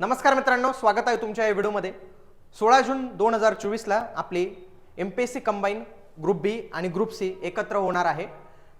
नमस्कार मित्रांनो स्वागत आहे तुमच्या या व्हिडिओमध्ये. सोळा जून दोन हजार चोवीसला आपली M P S C combine group B आणि ग्रुप सी एकत्र होणार आहे.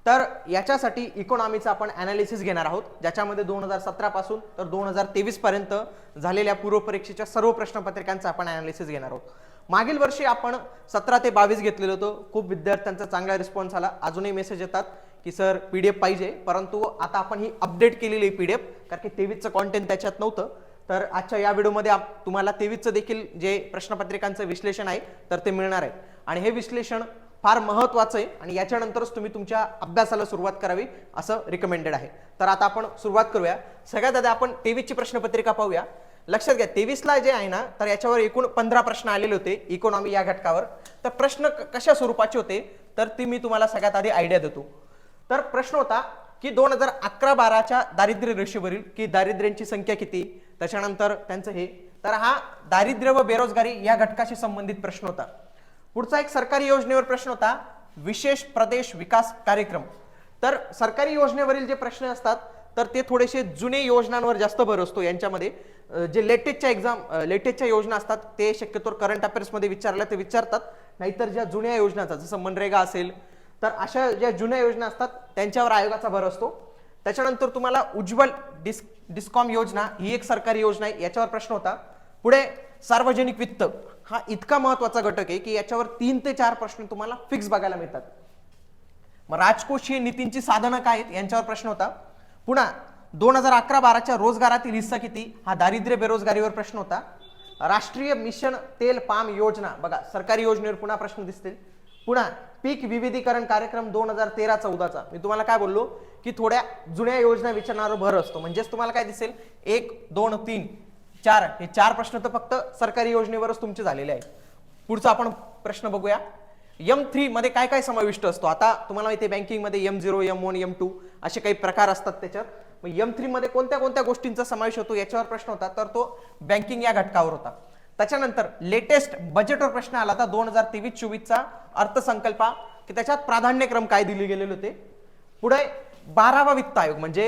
तर याच्यासाठी इकॉनॉमीचं आपण ॲनालिसिस घेणार आहोत ज्याच्यामध्ये दोन हजार सतरापासून तर दोन हजार तेवीसपर्यंत झालेल्या पूर्वपरीक्षेच्या सर्व प्रश्नपत्रिकांचं आपण ॲनालिसिस घेणार आहोत. मागील वर्षी आपण सतरा ते बावीस घेतलेलं होतं. खूप विद्यार्थ्यांचा चांगला रिस्पॉन्स आला. अजूनही मेसेज येतात की सर पी डी एफ पाहिजे. परंतु आता आपण ही अपडेट केलेली आहे पी डी एफ कारण की तेवीसचं कॉन्टेंट त्याच्यात नव्हतं. तर आजच्या या व्हिडिओमध्ये आप तुम्हाला तेवीसचं देखील जे प्रश्नपत्रिकांचं विश्लेषण आहे तर ते मिळणार आहे. आणि हे विश्लेषण फार महत्त्वाचं आहे आणि याच्यानंतरच तुम्ही तुमच्या अभ्यासाला सुरुवात करावी असं रिकमेंडेड आहे. तर आता आपण सुरुवात करूया. सगळ्यात आधी आपण तेवीसची प्रश्नपत्रिका पाहूया. लक्षात घ्या तेवीसला जे आहे ना तर याच्यावर एकूण पंधरा प्रश्न आलेले होते इकॉनॉमी या घटकावर. तर प्रश्न कशा स्वरूपाचे होते तर ती मी तुम्हाला सगळ्यात आधी आयडिया देतो. तर प्रश्न होता की दोन हजार अकरा बाराच्या दारिद्र्य रेषेवरील की दारिद्र्यांची संख्या किती? त्याच्यानंतर त्यांचं हे तर हा दारिद्र्य व बेरोजगारी या घटकाशी संबंधित प्रश्न होता. पुढचा एक सरकारी योजनेवर प्रश्न होता विशेष प्रदेश विकास कार्यक्रम. तर सरकारी योजनेवरील जे प्रश्न असतात तर ते थोडेसे जुने योजनांवर जास्त भर असतो यांच्यामध्ये. जे लेटेस्टच्या एक्झाम लेटेस्टच्या योजना असतात ते शक्यतो करंट अफेअर्समध्ये विचारल्या ते विचारतात. नाहीतर ज्या जुन्या योजनाचा जसं मनरेगा असेल तर अशा ज्या जुन्या योजना असतात त्यांच्यावर आयोगाचा भर असतो. त्याच्यानंतर तुम्हाला उज्ज्वल डिस डिस्कॉम योजना ही एक सरकारी योजना आहे याच्यावर प्रश्न होता. पुढे सार्वजनिक वित्त. हा इतका महत्त्वाचा घटक आहे की याच्यावर तीन ते चार प्रश्न तुम्हाला फिक्स बघायला मिळतात. मग राजकोषीय नीतींची साधनं काय आहेत यांच्यावर प्रश्न होता. पुन्हा दोन हजार अकरा बाराच्या रोजगारातील हिस्सा किती? हा दारिद्र्य बेरोजगारीवर प्रश्न होता. राष्ट्रीय मिशन तेल पाम योजना. बघा सरकारी योजनेवर पुन्हा प्रश्न दिसतील. पुन्हा पीक विविधीकरण कार्यक्रम दोन हजार तेरा चौदाचा. मी तुम्हाला काय बोललो? की थोड्या जुन्या योजना विचारणारा भर असतो. म्हणजेच तुम्हाला काय दिसेल? एक दोन तीन चार. हे चार प्रश्न तर फक्त सरकारी योजनेवरच तुमचे झालेले आहेत. पुढचा आपण प्रश्न बघूया. यम थ्री मध्ये काय काय समाविष्ट असतो? आता तुम्हाला माहिती आहे बँकिंगमध्ये M zero M one M two असे काही प्रकार असतात त्याच्यात. मग यम थ्रीमध्ये कोणत्या कोणत्या गोष्टींचा समावेश होतो याच्यावर प्रश्न होता. तर तो बँकिंग या घटकावर होता. त्याच्यानंतर लेटेस्ट बजेटवर प्रश्न आला होता दोन हजार तेवीस चोवीसचा. अर्थसंकल्पा की त्याच्यात प्राधान्यक्रम काय दिले गेलेले होते? पुढे बारावा वित्त आयोग म्हणजे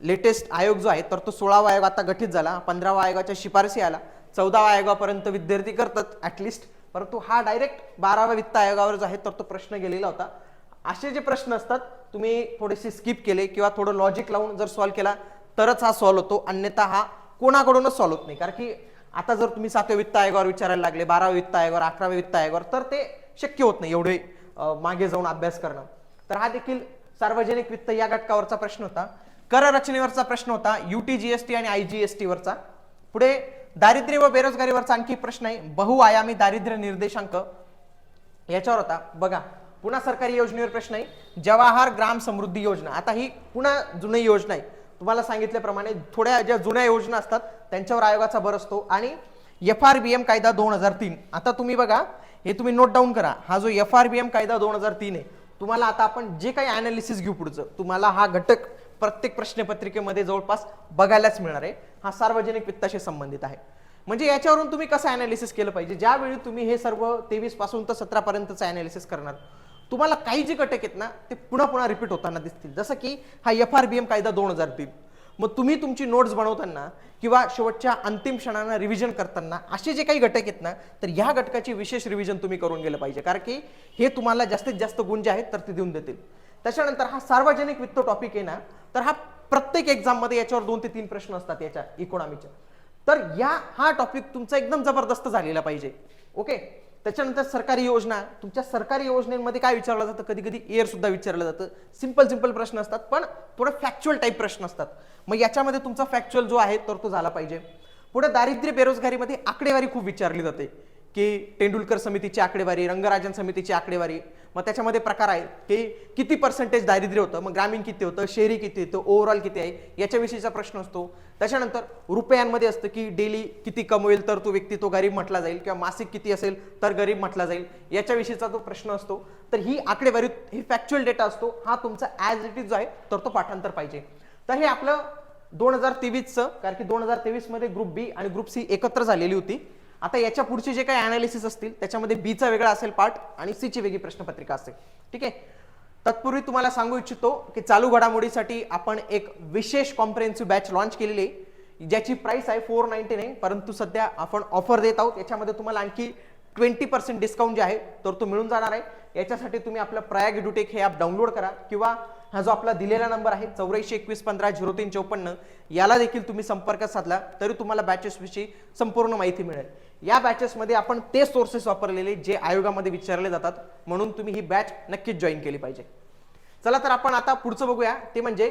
लेटेस्ट आयोग जो आहे तर तो सोळावा आयोग आता गठीत झाला पंधरावा आयोगाच्या शिफारसी आला चौदावा आयोगापर्यंत विद्यार्थी करतात ॲटलिस्ट परंतु हा डायरेक्ट बाराव्या वित्त आयोगावर जो आहे तर तो प्रश्न गेलेला होता. असे जे प्रश्न असतात तुम्ही थोडेसे स्किप केले किंवा थोडं लॉजिक लावून जर सॉल्व्ह केला तरच हा सॉल्व्ह होतो. अन्यथा हा कोणाकडूनच सॉल्व्ह होत नाही. कारण की आता जर तुम्ही सातव्या वित्त आयोगावर विचारायला लागले बाराव्या वित्त आयोगावर अकराव्या वित्त आयोगावर तर ते शक्य होत नाही एवढे मागे जाऊन अभ्यास करणं. तर हा देखील सार्वजनिक वित्त या घटकावरचा प्रश्न होता. कर रचनेवरचा प्रश्न होता युटी टी आणि आय जीएसटी वरचा. पुढे दारिद्र्य व बेरोजगारीवरचा आणखी प्रश्न आहे बहुआयामी दारिद्र्य निर्देशांक. याच्यावर होता बघा पुन्हा सरकारी योजनेवर प्रश्न आहे जवाहर ग्राम समृद्धी योजना. आता ही पुन्हा जुनी योजना आहे. तुम्हाला सांगितल्याप्रमाणे थोड्या ज्या जुन्या योजना असतात त्यांच्यावर आयोगाचा भर असतो. आणि एफ आर बी एम कायदा दोन हजार तीन. आता तुम्ही बघा हे तुम्ही नोट डाऊन करा. हा जो एफ आर बी एम कायदा दोन हजार तीन आहे तुम्हाला आता आपण जे काही अनालिसिस घेऊ पुढचं तुम्हाला हा घटक प्रत्येक प्रश्नपत्रिकेमध्ये जवळपास बघायलाच मिळणार आहे. हा सार्वजनिक वित्ताशी संबंधित आहे. म्हणजे याच्यावरून तुम्ही कसं अनालिसिस केलं पाहिजे? ज्यावेळी तुम्ही हे सर्व तेवीसपासून तर सतरा पर्यंतचं अनालिसिस करणार तुम्हाला काही जे घटक आहेत ना ते पुन्हा पुन्हा रिपीट होताना दिसतील. जसं की हा एफ आर बी एम कायदा दोन हजार तीन. मग तुम्ही तुमची नोट्स बनवताना किंवा शेवटच्या अंतिम क्षणांना रिव्हिजन करताना असे जे काही घटक आहेत ना तर ह्या घटकाची विशेष रिव्हिजन तुम्ही करून गेलं पाहिजे. कारण की हे तुम्हाला जास्तीत जास्त गुण जे आहेत तर ते देऊन देतील. त्याच्यानंतर हा सार्वजनिक वित्त टॉपिक आहे ना तर हा प्रत्येक एक्झाममध्ये याच्यावर दोन ते तीन प्रश्न असतात याच्या इकॉनॉमीच्या तर या हा टॉपिक तुमचा एकदम जबरदस्त झालेला पाहिजे. ओके त्याच्यानंतर सरकारी योजना. तुमच्या सरकारी योजनेमध्ये काय विचारलं जातं? कधी कधी एअर सुद्धा विचारलं जातं. सिंपल सिंपल प्रश्न असतात पण थोडं फॅक्च्युअल टाईप प्रश्न असतात. मग याच्यामध्ये तुमचा फॅक्च्युअल जो आहे तर तो झाला पाहिजे. पुढे दारिद्र्य बेरोजगारीमध्ये आकडेवारी खूप विचारली जाते. की तेंडुलकर समितीची आकडेवारी रंगराजन समितीची आकडेवारी मग त्याच्यामध्ये प्रकार आहे की किती पर्सेंटेज दारिद्र्य होतं मग ग्रामीण किती होतं शहरी किती होतं ओव्हरऑल किती आहे याच्याविषयीचा प्रश्न असतो. त्याच्यानंतर रुपयांमध्ये असतं की डेली किती कमवेल तर तो व्यक्ती तो गरीब म्हटला जाईल किंवा मासिक किती असेल तर गरीब म्हटला जाईल याच्याविषयीचा तो प्रश्न असतो. तर ही आकडेवारी ही फॅक्च्युअल डेटा असतो हा तुमचा ॲज इट इज जो आहे तर तो पाठांतर पाहिजे. तर हे आपलं दोन हजार तेवीसचं कारण की दोन हजार तेवीसमध्ये ग्रुप बी आणि ग्रुप सी एकत्र झालेली होती. आता याच्या पुढचे जे काही अनालिसिस असतील त्याच्यामध्ये बीचा वेगळा असेल पार्ट आणि सीची वेगळी प्रश्नपत्रिका असेल. ठीक आहे? तत्पूर्वी तुम्हाला सांगू इच्छितो की चालू घडामोडीसाठी आपण एक विशेष कॉम्प्रेहेन्सिव्ह बॅच लॉन्च केलेली आहे. ज्याची प्राइस आहे फोर नाईन्टी नाईन परंतु सध्या आपण ऑफर देत आहोत. याच्यामध्ये तुम्हाला आणखी ट्वेंटी पर्सेंट डिस्काउंट जे आहे तर तो मिळून जाणार आहे. याच्यासाठी तुम्ही आपलं प्रयाग एड्युटेक हे ॲप डाउनलोड करा किंवा हा जो आपला दिलेला नंबर आहे चौऱ्याऐंशी एकवीस पंधरा झिरो तीन चौपन्न याला देखील तुम्ही संपर्क साधला तरी तुम्हाला बॅचेसविषयी संपूर्ण माहिती मिळेल. या बॅचेसमध्ये आपण ते सोर्सेस वापरलेले जे आयोगामध्ये विचारले जातात म्हणून तुम्ही ही बॅच नक्कीच जॉईन केली पाहिजे. चला तर आपण आता पुढचं बघूया. ते म्हणजे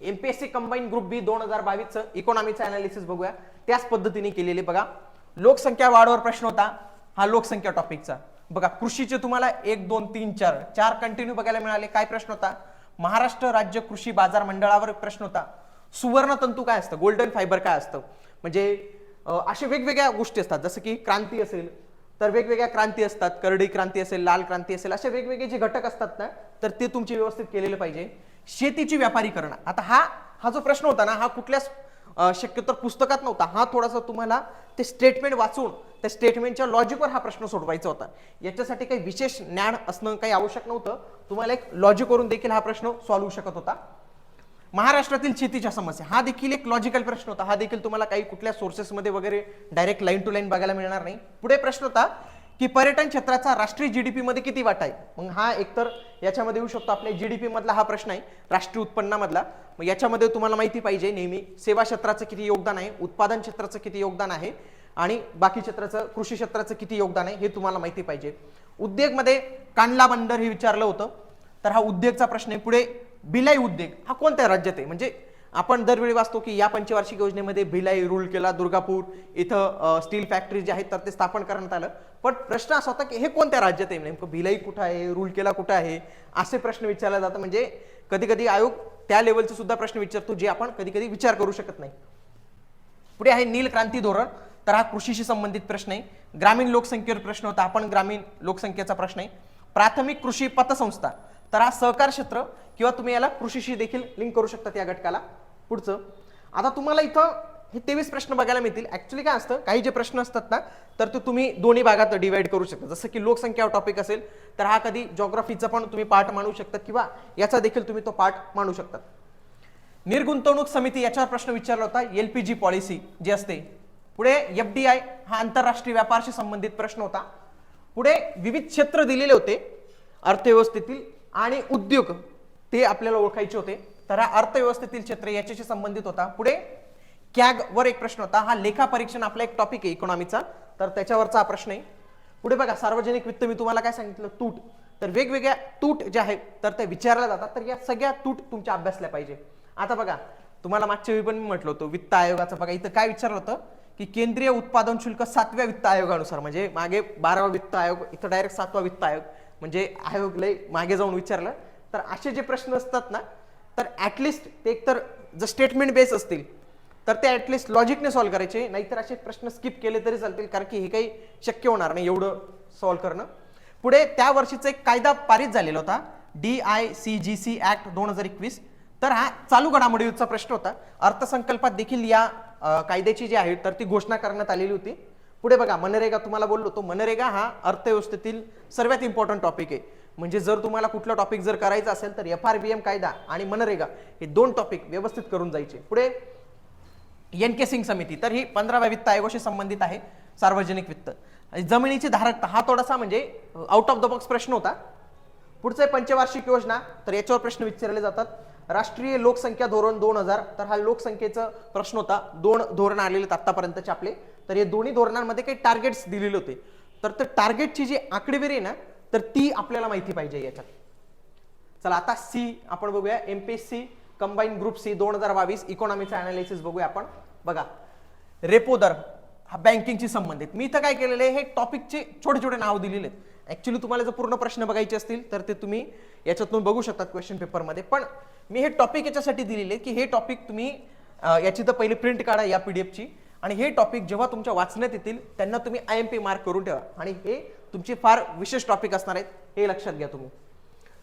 एमपीएससी कंबाईन ग्रुप बी दोन हजार बावीसचं इकॉनॉमीचं अनालिसिस बघूया. त्याच पद्धतीने केलेले बघा. लोकसंख्या वाढवर प्रश्न होता. हा लोकसंख्या टॉपिकचा बघा कृषीचे तुम्हाला एक दोन तीन चार चार कंटिन्यू बघायला मिळाले. काय प्रश्न होता? महाराष्ट्र राज्य कृषी बाजार मंडळावर प्रश्न होता. सुवर्ण तंतू काय असतं? गोल्डन फायबर काय असतं? म्हणजे अशा वेगवेगळ्या गोष्टी असतात. जसं की क्रांती असेल तर वेगवेगळ्या क्रांती असतात. करडी क्रांती असेल लाल क्रांती असेल असे वेगवेगळे जे घटक असतात ना तर ते तुमचे व्यवस्थित केलेले पाहिजे. शेतीची व्यापारीकरण आता हा हा जो प्रश्न होता ना हा कुठल्याच शक्यतो पुस्तकात नव्हता. हा थोडासा तुम्हाला ते स्टेटमेंट वाचून त्या स्टेटमेंटच्या लॉजिकवर हा प्रश्न सोडवायचा होता. याच्यासाठी काही विशेष ज्ञान असणं काही आवश्यक नव्हतं. तुम्हाला एक लॉजिकवरून देखील हा प्रश्न सॉल्व्ह होऊ शकत होता. महाराष्ट्रातील शेतीच्या समस्या हा देखील एक लॉजिकल प्रश्न होता. हा देखील तुम्हाला काही कुठल्या सोर्सेसमध्ये वगैरे डायरेक्ट लाईन टू लाईन बघायला मिळणार नाही. पुढे प्रश्न होता की पर्यटन क्षेत्राचा राष्ट्रीय जीडीपी मध्ये किती वाटा आहे? मग हा एकतर याच्यामध्ये येऊ शकतो आपल्या जीडीपी मधला हा प्रश्न आहे राष्ट्रीय उत्पन्नामधला. मग याच्यामध्ये तुम्हाला माहिती पाहिजे नेहमी सेवा क्षेत्राचं किती योगदान आहे उत्पादन क्षेत्राचं किती योगदान आहे आणि बाकी क्षेत्राचं कृषी क्षेत्राचं किती योगदान आहे हे तुम्हाला माहिती पाहिजे. उद्योगमध्ये कांडला बंदर हे विचारलं होतं. तर हा उद्योगचा प्रश्न आहे. पुढे भिलाई उद्योग हा कोणत्या राज्यात आहे? म्हणजे आपण दरवेळी वाचतो की या पंचवार्षिक योजनेमध्ये भिलाई रूल केला दुर्गापूर इथं स्टील फॅक्टरी जे आहेत तर ते स्थापन करण्यात आलं. पण प्रश्न असा होता की हे कोणत्या राज्यात आहे? नेमकं भिलाई कुठं आहे? रूल केला कुठं आहे? असे प्रश्न विचारले जातात. म्हणजे कधी कधी आयोग त्या लेवलचे सुद्धा प्रश्न विचारतो जे आपण कधी कधी विचार करू शकत नाही. पुढे आहे नील क्रांती धोरण. तर हा कृषीशी संबंधित प्रश्न आहे. ग्रामीण लोकसंख्येवर प्रश्न होता. आपण ग्रामीण लोकसंख्येचा प्रश्न आहे. प्राथमिक कृषी पतसंस्था. तर हा सहकार क्षेत्र किंवा तुम्ही याला कृषीशी देखील लिंक करू शकता या घटकाला. पुढचं. आता तुम्हाला इथं हे तेवीस प्रश्न बघायला मिळतील. ऍक्च्युली काय असतं काही जे प्रश्न असतात ना तर ते तुम्ही दोन्ही भागात डिवाइड करू शकता. जसं की लोकसंख्या टॉपिक असेल तर हा कधी जॉग्राफीचा पण तुम्ही पार्ट मानू शकता किंवा याचा देखील तुम्ही तो पार्ट मानू शकता निर्गुंतवणूक समिती याच्यावर प्रश्न विचारला होता एल पी जी पॉलिसी जी असते. पुढे एफ डी आय हा आंतरराष्ट्रीय व्यापारशी संबंधित प्रश्न होता. पुढे विविध क्षेत्र दिलेले होते अर्थव्यवस्थेतील आणि उद्योग ते आपल्याला ओळखायचे होते. तर हा अर्थव्यवस्थेतील क्षेत्र याच्याशी संबंधित होता. पुढे कॅग वर एक प्रश्न होता. हा लेखा परीक्षण आपला एक टॉपिक आहे इकॉनॉमीचा तर त्याच्यावरचा हा प्रश्न आहे. पुढे बघा सार्वजनिक वित्त मी तुम्हाला काय सांगितलं? तूट. तर वेगवेगळ्या तूट ज्या आहेत तर त्या विचारल्या जातात. तर या सगळ्या तूट तुमच्या अभ्यासल्या पाहिजे. आता बघा तुम्हाला मागच्या वेळी पण मी म्हटलं होतं वित्त आयोगाचं. बघा इथं काय विचारलं होतं? की केंद्रीय उत्पादन शुल्क सातव्या वित्त आयोगानुसार म्हणजे मागे बारावा वित्त आयोग इथं डायरेक्ट सातवा वित्त आयोग. म्हणजे आयोग लय मागे जाऊन विचारलं. तर असे जे प्रश्न असतात ना तर ॲटलिस्ट ते एकतर जर स्टेटमेंट बेस असतील तर ते ॲटलिस्ट लॉजिकने सॉल्व्ह करायचे. नाहीतर असे प्रश्न स्किप केले तरी चालतील कारण की हे काही शक्य होणार नाही एवढं सॉल्व्ह करणं. पुढे त्या वर्षीचा एक कायदा पारित झालेला होता D I C G C act दोन हजार एकवीस. तर हा चालू घडामोडीचा प्रश्न होता. अर्थसंकल्पात देखील या कायद्याची जी आहे तर ती घोषणा करण्यात आलेली होती. पुढे बघा मनरेगा तुम्हाला बोललो तो मनरेगा हा अर्थव्यवस्थेतील सर्वात इम्पॉर्टंट टॉपिक आहे. म्हणजे जर तुम्हाला कुठला टॉपिक जर करायचं असेल तर एफ आर बी एम कायदा आणि मनरेगा हे दोन टॉपिक व्यवस्थित करून जायचे. पुढे एन के सिंग समिती तर ही पंधराव्या वित्त आयोगाशी संबंधित आहे सार्वजनिक वित्त. आणि जमिनीची धारकता हा थोडासा म्हणजे आउट ऑफ द बॉक्स प्रश्न होता. पुढचं आहे पंचवार्षिक योजना तर याच्यावर प्रश्न विचारले जातात. राष्ट्रीय लोकसंख्या धोरण दोन हजार तर हा लोकसंख्येचा प्रश्न होता. दोन धोरण आलेले आहेत आतापर्यंतचे आपले. तर हे दोन्ही धोरणांमध्ये काही टार्गेट्स दिलेले होते. तर ते टार्गेटची जी आकडेवारी आहे ना तर ती आपल्याला माहिती पाहिजे याच्यात. चला आता सी आपण बघूया. एमपीएससी कंबाईन ग्रुप सी दोन हजार बावीस इकॉनॉमीचा अनालिसिस बघूया आपण. बघा रेपो दर हा बँकिंगशी संबंधित. मी इथं काय केलेलं आहे हे टॉपिकचे छोटे छोटे नाव दिलेले आहेत. ऍक्च्युली तुम्हाला जर पूर्ण प्रश्न बघायचे असतील तर ते तुम्ही याच्यातून बघू शकतात क्वेश्चन पेपरमध्ये पण मी हे टॉपिक याच्यासाठी दिलेले की हे टॉपिक तुम्ही याची तर पहिले प्रिंट काढा या पीडीएफची आणि हे टॉपिक जेव्हा तुमच्या वाचण्यात येतील त्यांना तुम्ही आय एम पी मार्क करून ठेवा. आणि हे तुमचे फार विशेष टॉपिक असणार आहेत हे लक्षात घ्या तुम्ही.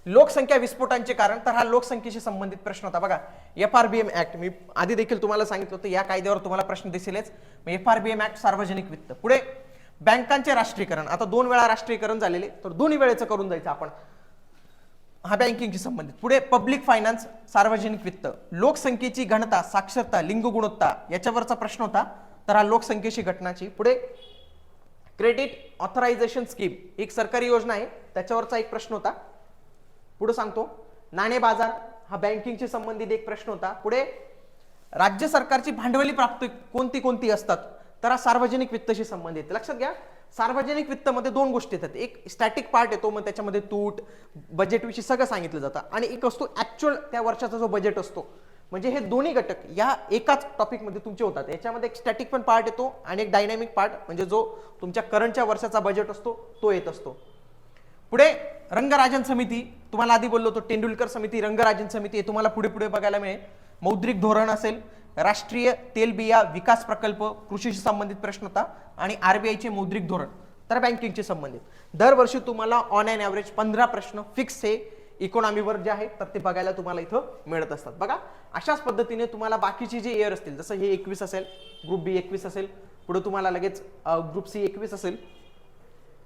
लोकसंख्या विस्फोटांचे कारण तर हा लोकसंख्येशी संबंधित प्रश्न होता. बघा F R B M act मी आधी देखील तुम्हाला सांगितलं होतं या कायद्यावर तुम्हाला प्रश्न दिसेलच. F R B M act सार्वजनिक वित्त. पुढे बँकांचे राष्ट्रीयकरण. आता दोन वेळा राष्ट्रीयकरण झालेले तर दोन्ही वेळेचं करून जायचं आपण. हा बँकिंगशी संबंधित. पुढे पब्लिक फायनान्स सार्वजनिक वित्त. लोकसंख्येची घनता साक्षरता लिंग गुणवत्ता याच्यावरचा प्रश्न होता. तर हा लोकसंख्येशी घटनाची. पुढे क्रेडिट ऑथरायझेशन स्कीम एक सरकारी योजना आहे त्याच्यावरचा एक प्रश्न होता. पुढे सांगतो. नाणे बाजार हा बँकिंगशी संबंधित एक प्रश्न होता. पुढे राज्य सरकारची भांडवली प्राप्ती कोणती कोणती असतात? तर हा सार्वजनिक वित्तशी संबंधित लक्षात घ्या सार्वजनिक वित्तमध्ये दोन गोष्टी येतात. एक स्टॅटिक पार्ट येतो मग त्याच्यामध्ये तूट बजेटविषयी सगळं सांगितलं जातं. आणि एक असतो ॲक्च्युअल त्या वर्षाचा जो बजेट असतो म्हणजे हे दोन्ही घटक या एकाच टॉपिकमध्ये तुमचे होतात. याच्यामध्ये एक स्टॅटिक पण पार्ट येतो आणि एक डायनॅमिक पार्ट म्हणजे जो तुमच्या करंटच्या वर्षाचा बजेट असतो तो येत असतो. पुढे रंगराजन समिती तुम्हाला आधी बोललो होतो तेंडुलकर समिती रंगराजन समिती हे तुम्हाला पुढे पुढे बघायला मिळेल. मौद्रिक धोरण असेल राष्ट्रीय तेलबिया विकास प्रकल्प कृषीशी संबंधित प्रश्न होता आणि आरबीआयचे मौद्रिक धोरण तर बँकिंगशी संबंधित. दरवर्षी तुम्हाला ऑन अँड ॲव्हरेज पंधरा प्रश्न फिक्स हे इकॉनॉमीवर जे आहे तर ते बघायला तुम्हाला इथं मिळत असतात. बघा अशाच पद्धतीने तुम्हाला बाकीचे जे इयर असतील जसं हे एकवीस असेल ग्रुप बी एकवीस असेल पुढे तुम्हाला लगेच ग्रुप सी एकवीस असेल.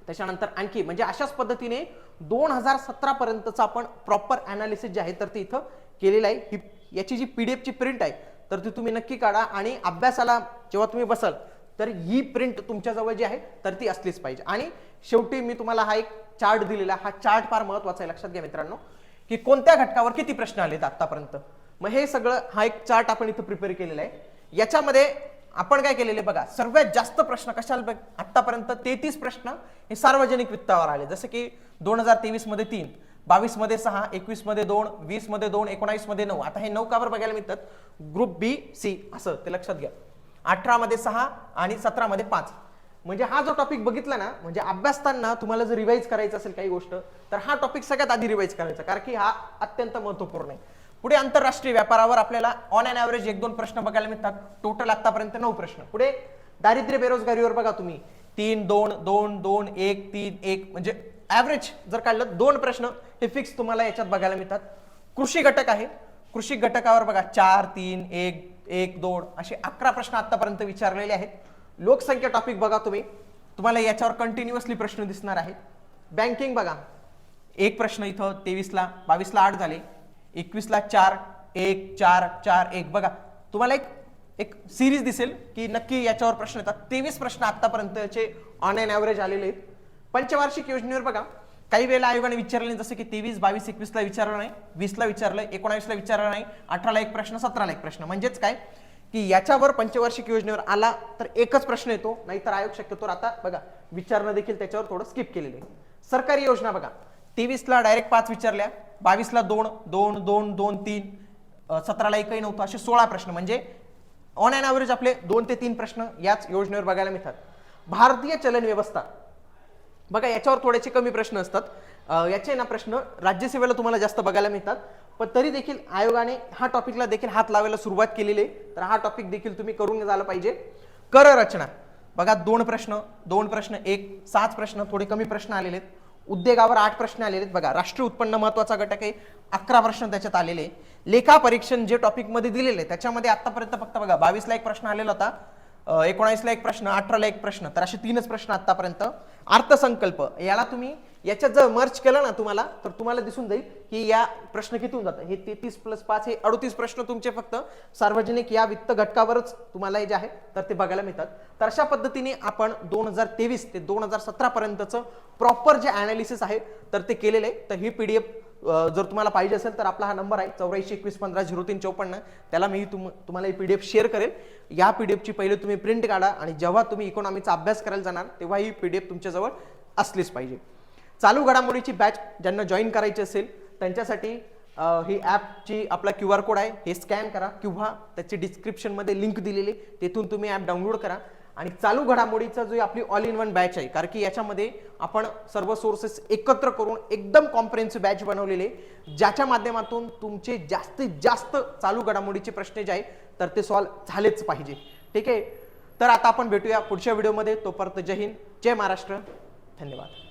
त्याच्यानंतर आणखी म्हणजे अशाच पद्धतीने दोन हजार सतरा पर्यंतचं आपण प्रॉपर अनालिसिस जे आहे तर ते इथं केलेलं आहे. ही याची जी पी डी एफची प्रिंट आहे तर ती तुम्ही नक्की काढा आणि अभ्यासाला जेव्हा तुम्ही बसाल तर ही प्रिंट तुमच्याजवळ जी आहे तर ती असलीच पाहिजे. आणि शेवटी मी तुम्हाला हा एक चार्ट दिलेला हा चार्ट फार महत्त्वाचा आहे लक्षात घ्या मित्रांनो की कोणत्या घटकावर किती प्रश्न आलेत आतापर्यंत. मग हे सगळं हा एक चार्ट आपण इथं प्रिपेअर केलेला आहे. याच्यामध्ये आपण काय केलेले बघा सर्वात जास्त प्रश्न कशाला बघ आतापर्यंत तेहतीस प्रश्न हे सार्वजनिक वित्तावर आले. जसं की दोन हजार तेवीसमध्ये तीन बावीसमध्ये सहा एकवीसमध्ये दोन वीसमध्ये दोन एकोणावीसमध्ये नऊ. आता हे नऊ कावर बघायला मिळतात? ग्रुप बी सी असं ते लक्षात घ्या. अठरामध्ये सहा आणि सतरामध्ये पाच. म्हणजे हा जो टॉपिक बघितला ना म्हणजे अभ्यासताना तुम्हाला जर रिवाईज करायचं असेल काही गोष्ट तर हा टॉपिक सगळ्यात आधी रिवाईज करायचा कारण की हा अत्यंत महत्त्वपूर्ण आहे. पुढे आंतरराष्ट्रीय व्यापारावर आपल्याला ऑन अँड ॲव्हरेज एक दोन प्रश्न बघायला मिळतात. टोटल आतापर्यंत नऊ प्रश्न. पुढे दारिद्र्य बेरोजगारीवर बघा तुम्ही. तीन दोन दोन दोन एक तीन एक. म्हणजे ॲव्हरेज जर काढलं दोन प्रश्न हे फिक्स तुम्हाला याच्यात बघायला मिळतात. कृषी घटक आहे. कृषी घटकावर बघा चार तीन एक एक दोन असे अकरा प्रश्न आतापर्यंत विचारलेले आहेत. लोकसंख्या टॉपिक बघा तुम्ही. तुम्हाला याच्यावर कंटिन्युअसली प्रश्न दिसणार आहेत. बँकिंग बघा. एक प्रश्न इथं तेवीसला बावीसला आठ झाले. एकवीसला चार एक चार चार एक. बघा तुम्हाला एक एक सिरीज दिसेल की नक्की याच्यावर प्रश्न येतात. तेवीस प्रश्न आतापर्यंतचे ऑन ॲव्हरेज आलेले आहेत. पंचवार्षिक योजनेवर बघा. काही वेळेला आयोगाने विचारले जसं की तेवीस बावीस एकवीसला विचारलं नाही वीसला विचारलं एकोणावीसला विचारलं नाही अठराला एक प्रश्न सतराला एक प्रश्न. म्हणजेच काय? की याच्यावर पंचवार्षिक योजनेवर आला तर एकच प्रश्न येतो नाहीतर आयोग शक्यतो आता बघा विचारणं देखील त्याच्यावर थोडं स्किप केलेलं आहे. सरकारी योजना बघा. तेवीसला डायरेक्ट पाच विचारल्या बावीसला दोन दोन दोन दोन तीन सतराला एकही नव्हतं असे सोळा प्रश्न. म्हणजे ऑन अँड ॲव्हरेज आपले दोन ते तीन प्रश्न याच योजनेवर बघायला मिळतात. भारतीय चलन व्यवस्था. बघा याच्यावर थोडेसे कमी प्रश्न असतात. याचे ना प्रश्न राज्यसेवेला तुम्हाला जास्त बघायला मिळतात. पण तरी देखील आयोगाने हा टॉपिकला देखील हात लावायला सुरुवात केलेली आहे. तर हा टॉपिक देखील तुम्ही करून झाला पाहिजे. कर रचना. बघा दोन प्रश्न दोन प्रश्न एक सात प्रश्न थोडे कमी प्रश्न आलेले आहेत. उद्योगावर आठ प्रश्न आलेले आहेत. बघा राष्ट्रीय उत्पन्न महत्त्वाचा घटक आहे. अकरा प्रश्न त्याच्यात आलेले आहे. लेखा परीक्षण जे टॉपिकमध्ये दिलेले आहे त्याच्यामध्ये आतापर्यंत फक्त बघा बावीसला एक प्रश्न आलेला होता. एकोणावीसला एक प्रश्न अठराला एक प्रश्न तर असे तीनच प्रश्न आतापर्यंत अर्थसंकल्प. याला तुम्ही याच्यात जर मर्च केलं ना तुम्हाला तर तुम्हाला दिसून जाईल की या प्रश्न कितीहून जातं हे तेहतीस प्लस पाच हे अडतीस प्रश्न तुमचे फक्त. सार्वजनिक या वित्त घटकावरच तुम्हाला हे जे आहे तर ते बघायला मिळतात. तर अशा पद्धतीने आपण दोन हजार तेवीस ते दोन हजार सतरा पर्यंतचं प्रॉपर जे अनालिसिस आहे तर ते केलेलं आहे. तर ही पीडीएफ एफ जर तुम्हाला पाहिजे असेल तर आपला हा नंबर आहे चौऱ्याऐंशी एकवीस पंधरा झिरो तीन चौपन्न. त्याला मी तुम तुम्हाला ही पी डी एफ शेअर करेल. या पी डी एफची पहिले तुम्ही प्रिंट काढा आणि जेव्हा तुम्ही इकॉनॉमीचा अभ्यास करायला जाणार तेव्हा ही पी डी एफ तुमच्याजवळ असलीच पाहिजे. चालू घडामोडीची बॅच ज्यांना जॉईन करायची असेल त्यांच्यासाठी ही ॲपची आपला क्यू आर कोड आहे. हे स्कॅन करा किंवा त्याची डिस्क्रिप्शनमध्ये लिंक दिलेली आहे. तेथून तुम्ही ॲप डाउनलोड करा. आणि चालू घडामोडीचा जो आपली ऑल इन वन बॅच आहे कारण की याच्यामध्ये आपण सर्व सोर्सेस एकत्र करून एकदम कॉम्प्रेन्सिव्ह बॅच बनवलेले ज्याच्या माध्यमातून तुमचे जास्तीत जास्त चालू घडामोडीचे प्रश्न जे आहे तर ते सॉल्व्ह झालेच पाहिजे. ठीक आहे? तर आता आपण भेटूया पुढच्या व्हिडिओमध्ये तोपर्यंत जय हिंद जय महाराष्ट्र. धन्यवाद.